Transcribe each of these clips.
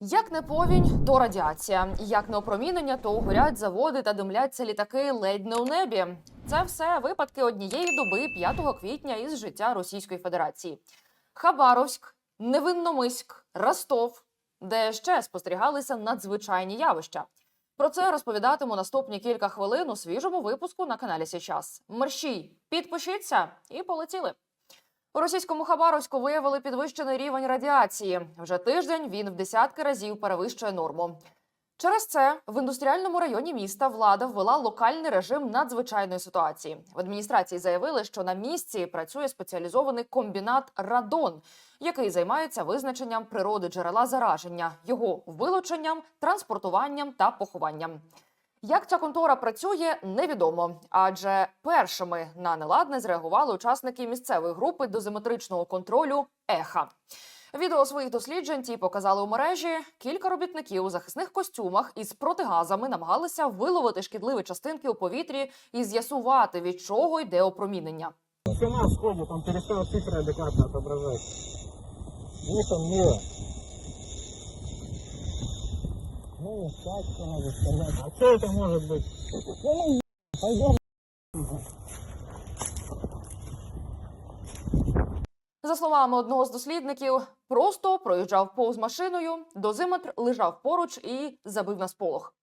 Як не повінь, то радіація. Як не опромінення, то горять заводи та димляться літаки ледь не у небі. Це все випадки однієї доби 5 квітня із життя Російської Федерації. Хабаровськ, Невинномиськ, Ростов, де ще спостерігалися надзвичайні явища. Про це розповідатиму наступні кілька хвилин у свіжому випуску на каналі Січас. Мерщій, підпишіться і полетіли. У російському Хабаровську виявили підвищений рівень радіації. Вже тиждень він в десятки разів перевищує норму. Через це в індустріальному районі міста влада ввела локальний режим надзвичайної ситуації. В адміністрації заявили, що на місці працює спеціалізований комбінат Радон, який займається визначенням природи джерела зараження, його вилученням, транспортуванням та похованням. Як ця контора працює, невідомо, адже першими на неладне зреагували учасники місцевої групи дозиметричного контролю ЕХА. Відео своїх досліджень ті показали у мережі. Кілька робітників у захисних костюмах із протигазами намагалися виловити шкідливі частинки у повітрі і з'ясувати, від чого йде опромінення. Цена в сходе там перестала цифры адекватно отображать. Вот он мило. Ну, так надо сказать. А что это может быть? Ну, пойдем. За словами одного з дослідників, просто проїжджав повз машиною, дозиметр лежав поруч і забив на сполох.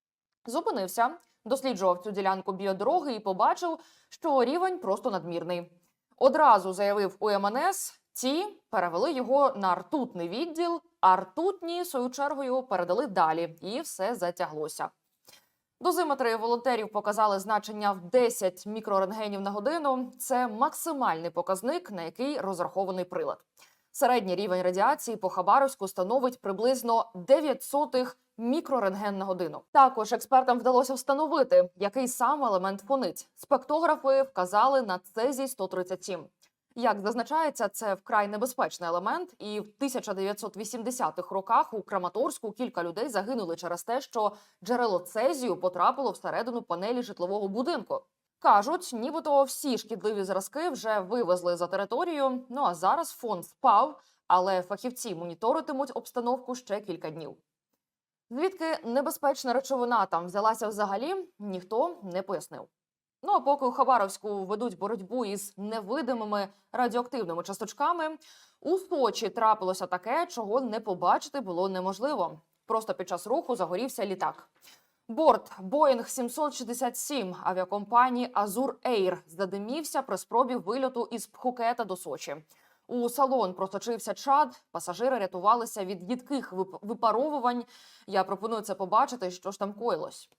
Зупинився, досліджував цю ділянку біодороги і побачив, що рівень просто надмірний. Одразу заявив у МНС, ті перевели його на ртутний відділ, а ртутні, свою чергу, його передали далі, і все затяглося. Дозиметри волонтерів показали значення в 10 мікрорентгенів на годину. Це максимальний показник, на який розрахований прилад. Середній рівень радіації по Хабаровську становить приблизно 9 сотих мікрорентген на годину. Також експертам вдалося встановити, який саме елемент фонить. Спектографи вказали на цезій 137 Як зазначається, це вкрай небезпечний елемент, і в 1980-х роках у Краматорську кілька людей загинули через те, що джерело цезію потрапило всередину панелі житлового будинку. Кажуть, нібито всі шкідливі зразки вже вивезли за територію. Ну а зараз фонд впав, але фахівці моніторитимуть обстановку ще кілька днів. Звідки небезпечна речовина там взялася взагалі, ніхто не пояснив. Ну а поки у Хабаровську ведуть боротьбу із невидимими радіоактивними часточками, у Сочі трапилося таке, чого не побачити було неможливо. Просто під час руху загорівся літак. Борт Боїнг 767 авіакомпанії Азур Ейр задимівся при спробі вильоту із Пхукета до Сочі. У салон просочився чад. Пасажири рятувалися від їдких вип- випаровувань. Я пропоную це побачити, що ж там коїлось.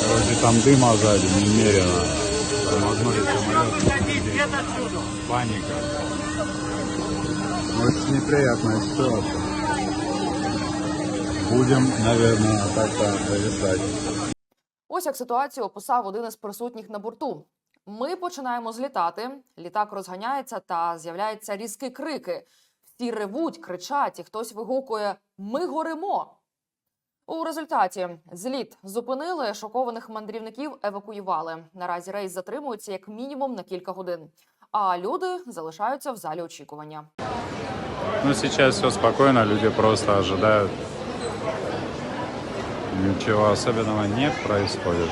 Короче, там дыма сзади немерено. Тормознули самолет. Паника. Очень неприятная ситуация. Будем, наверное, так-то зависать. Ось як ситуацію описав один із присутніх на борту. Ми починаємо злітати. Літак розганяється та з'являються різкі крики. Всі ревуть, кричать, і хтось вигукує Ми горимо. У результаті зліт зупинили, шокованих мандрівників евакуювали. Наразі рейс затримується як мінімум на кілька годин. А люди залишаються в залі очікування. Ну, сейчас все спокойно, люди просто ожидают. Ничего особенного не происходит.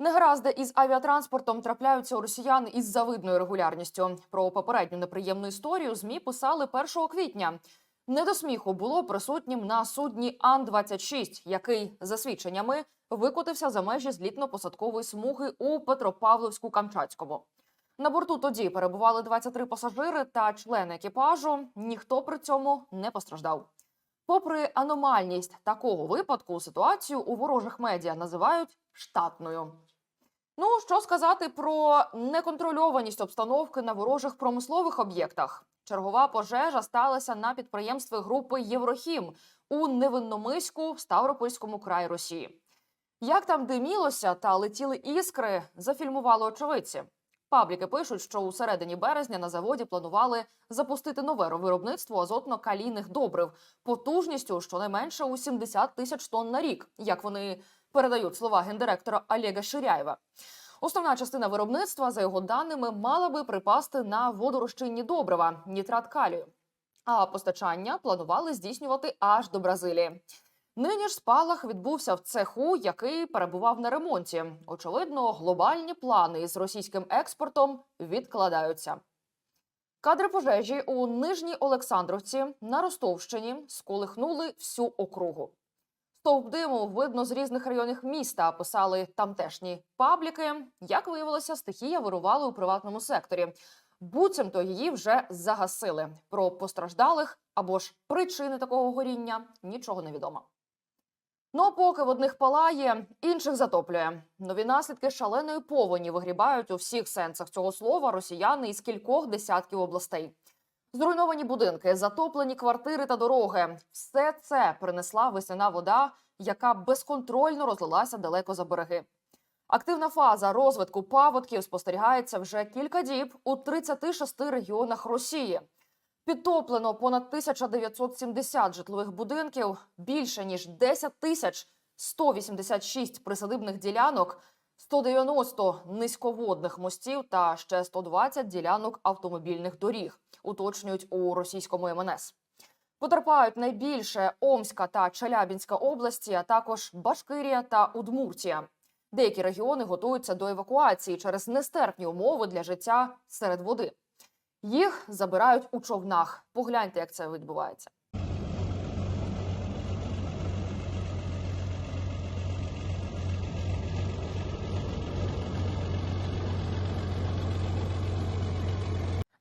Негаразди із авіатранспортом трапляються у росіян із завидною регулярністю. Про попередню неприємну історію змі писали 1 квітня. Не до сміху було присутнім на судні Ан-26, який, за свідченнями, викотився за межі злітно-посадкової смуги у Петропавловську-Камчатському. На борту тоді перебували 23 пасажири та члени екіпажу. Ніхто при цьому не постраждав. Попри аномальність такого випадку, ситуацію у ворожих медіа називають штатною. Ну що сказати про неконтрольованість обстановки на ворожих промислових об'єктах? Чергова пожежа сталася на підприємстві групи Єврохім у Невинномиську Ставропольському краї Росії. Як там димілося та летіли іскри, зафільмували очевидці. Пабліки пишуть, що у середині березня на заводі планували запустити нове виробництво азотно-калійних добрив потужністю щонайменше у 70 тисяч тонн на рік, як вони передають слова гендиректора Олега Ширяєва. Основна частина виробництва, за його даними, мала би припасти на водорозчинні добрива нітрат калію. А постачання планували здійснювати аж до Бразилії. Нині ж спалах відбувся в цеху, який перебував на ремонті. Очевидно, глобальні плани із російським експортом відкладаються. Кадри пожежі у Нижній Олександровці на Ростовщині сколихнули всю округу. Стовп диму видно з різних районів міста. Писали тамтешні пабліки. Як виявилося, стихія вирувала у приватному секторі. Буцімто її вже загасили. Про постраждалих або ж причини такого горіння нічого не відомо. Ну поки в одних палає, інших затоплює. Нові наслідки шаленої повені вигрібають у всіх сенсах цього слова росіяни із кількох десятків областей. Зруйновані будинки, затоплені квартири та дороги все це принесла весняна вода, яка безконтрольно розлилася далеко за береги. Активна фаза розвитку паводків спостерігається вже кілька діб у 36 регіонах Росії. Підтоплено понад 1970 житлових будинків, більше ніж 10 тисяч 186 присадибних ділянок, 190 низьководних мостів та ще 120 ділянок автомобільних доріг, уточнюють у російському МНС. Потерпають найбільше Омська та Челябінська області, а також Башкирія та Удмуртія. Деякі регіони готуються до евакуації через нестерпні умови для життя серед води. Їх забирають у човнах. Погляньте, як це відбувається.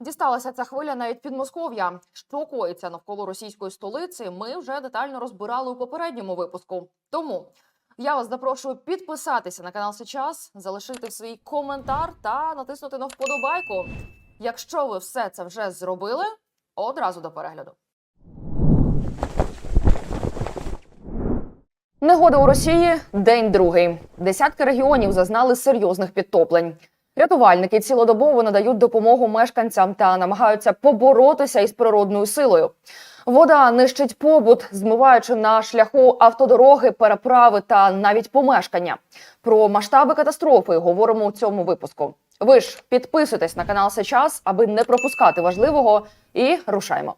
Дісталася ця хвиля навіть Підмосков'я. Що коїться навколо російської столиці, ми вже детально розбирали у попередньому випуску. Тому я вас запрошую підписатися на канал Сейчас, залишити свій коментар та натиснути на вподобайку. Якщо ви все це вже зробили, одразу до перегляду. Негода у Росії день другий. Десятки регіонів зазнали серйозних підтоплень. Рятувальники цілодобово надають допомогу мешканцям та намагаються поборотися із природною силою. Вода нищить побут, змиваючи на шляху автодороги, переправи та навіть помешкання. Про масштаби катастрофи говоримо у цьому випуску. Ви ж підписуйтесь на канал Сейчас, аби не пропускати важливого, і рушаймо.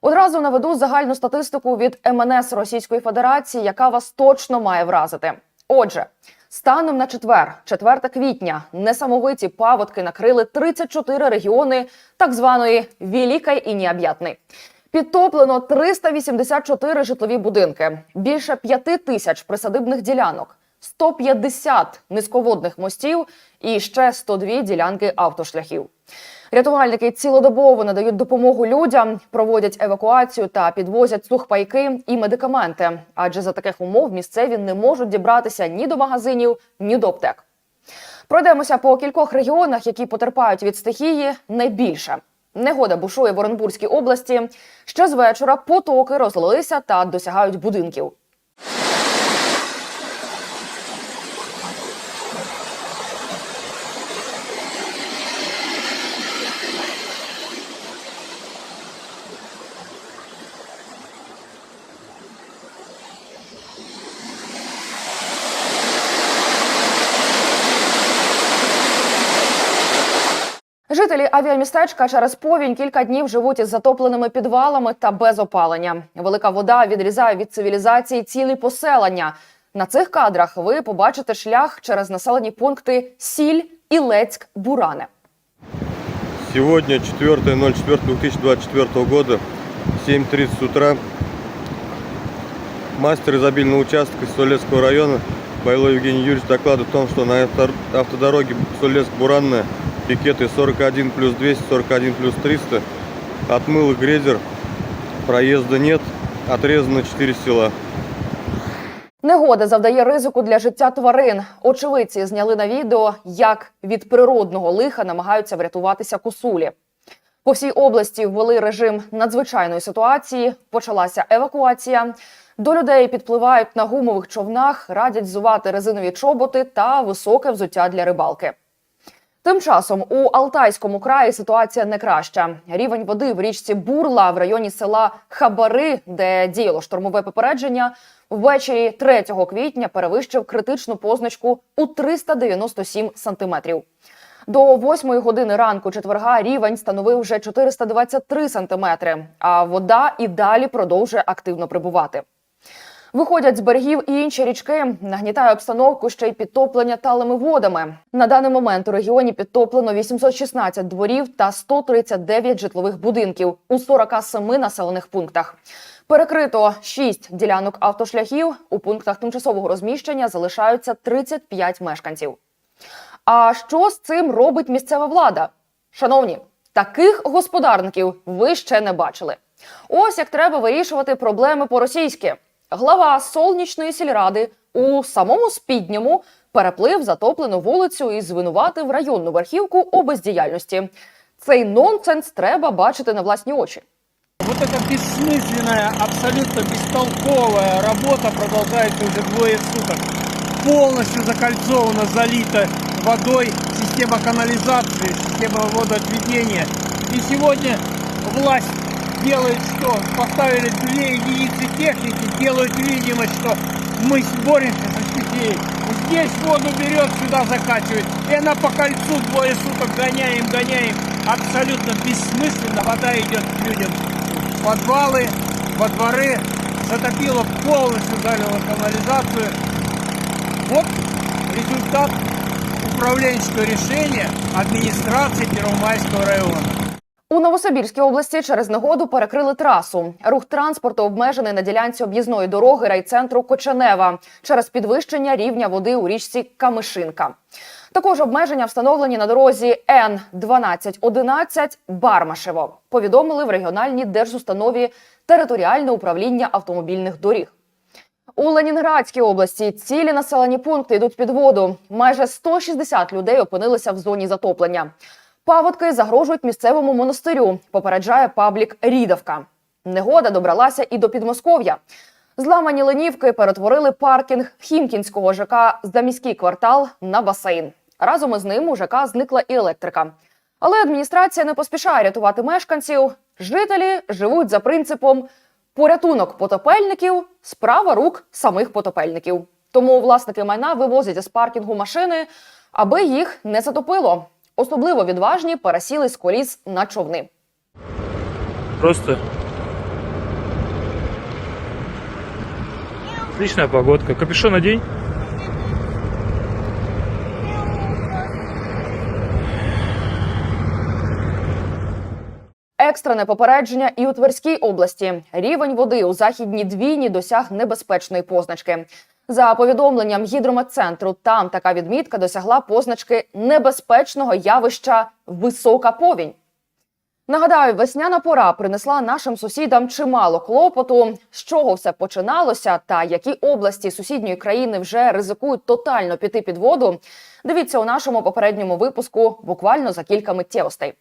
Одразу наведу загальну статистику від МНС Російської Федерації, яка вас точно має вразити. Отже, станом на четвер, 4 квітня, несамовиті паводки накрили 34 регіони так званої Вілікай і Необ'ятної. Підтоплено 384 житлові будинки, більше 5 тисяч присадибних ділянок, 150 низьководних мостів і ще 102 ділянки автошляхів. Рятувальники цілодобово надають допомогу людям, проводять евакуацію та підвозять сухпайки і медикаменти. Адже за таких умов місцеві не можуть дібратися ні до магазинів, ні до аптек. Пройдемося по кількох регіонах, які потерпають від стихії найбільше. Негода бушує в Оренбурзькій області. Ще з вечора потоки розлилися та досягають будинків. Жителі авіамістечка через повінь кілька днів живуть із затопленими підвалами та без опалення. Велика вода відрізає від цивілізації цілі поселення. На цих кадрах ви побачите шлях через населені пункти Сіль, Ілецьк, Буране. Сегодня 4.04.2024 года, 7.30 утра. Мастер изобильного участка Солецкого района Байло Евгений Юрьевич докладывает о том, что на авто- автодороге Солецк-Буранная пикеты 41 плюс 200, 41 плюс 300 отмыл грейдер, проезда нет, отрезано 4 села. Негода завдає ризику для життя тварин. Очевидці зняли на відео, як від природного лиха намагаються врятуватися косулі. По всій області ввели режим надзвичайної ситуації. Почалася евакуація. До людей підпливають на гумових човнах, радять взувати резинові чоботи та високе взуття для рибалки. Тим часом у Алтайському краї ситуація не краща. Рівень води в річці Бурла в районі села Хабари, де діяло штормове попередження, ввечері 3 квітня перевищив критичну позначку у 397 сантиметрів. До 8 години ранку четверга рівень становив вже 423 сантиметри, а вода і далі продовжує активно прибувати. Виходять з берегів і інші річки, нагнітає обстановку ще й підтоплення талими водами. На даний момент у регіоні підтоплено 816 дворів та 139 житлових будинків у 47 населених пунктах. Перекрито 6 ділянок автошляхів. У пунктах тимчасового розміщення залишаються 35 мешканців. А що з цим робить місцева влада? Шановні, таких господарників ви ще не бачили. Ось як треба вирішувати проблеми по-російськи. Глава сонячної сільради у самому спідньому переплив затоплену вулицю і звинуватив районну верхівку у бездіяльності. Цей нонсенс треба бачити на власні очі. Вот эта бессмысленная, абсолютно бестолковая работа продолжается уже двое суток. Полностью закольцована, залита водой система канализации, система водоотведения. И сегодня власть делает что? Поставили две единицы техники, делают видимость, что мы боремся со стихией. Здесь воду берет, сюда закачивает. И она по кольцу двое суток гоняем, гоняем. Абсолютно бессмысленно вода идет к людям подвалы, во дворы, затопило полностью, залило канализацию. Вот результат управленческого решения администрации Первомайского района. У Новосибірській області через негоду перекрили трасу. Рух транспорту обмежений на ділянці об'їзної дороги райцентру Коченева через підвищення рівня води у річці Камишинка. Також обмеження встановлені на дорозі Н 1211 Бармашево. Повідомили в регіональній держустанові територіальне управління автомобільних доріг. У Ленінградській області цілі населені пункти йдуть під воду. Майже 160 людей опинилися в зоні затоплення. Паводки загрожують місцевому монастирю, попереджає паблік Рідовка. Негода добралася і до Підмосков'я. Зламані ленівки перетворили паркінг Хімкінського ЖК заміський квартал на басейн. Разом із ним у ЖК зникла і електрика. Але адміністрація не поспішає рятувати мешканців. Жителі живуть за принципом порятунок потопельників справа рук самих потопельників. Тому власники майна вивозять із паркінгу машини, аби їх не затопило. Особливо відважні пересіли з коліс на човни. Просто отличная погодка. Капюшон одень. Екстрене попередження і у Тверській області. Рівень води у західній двійні досяг небезпечної позначки. За повідомленням гідрометцентру, там така відмітка досягла позначки небезпечного явища висока повінь. Нагадаю, весняна пора принесла нашим сусідам чимало клопоту. З чого все починалося, та які області сусідньої країни вже ризикують тотально піти під воду. Дивіться у нашому попередньому випуску буквально за кілька миттєвостей.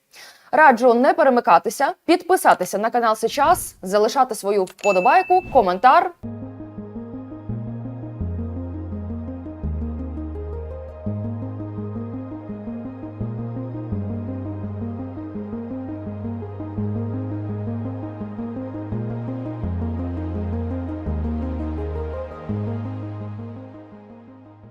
Раджу не перемикатися, підписатися на канал сейчас, залишати свою вподобайку, коментар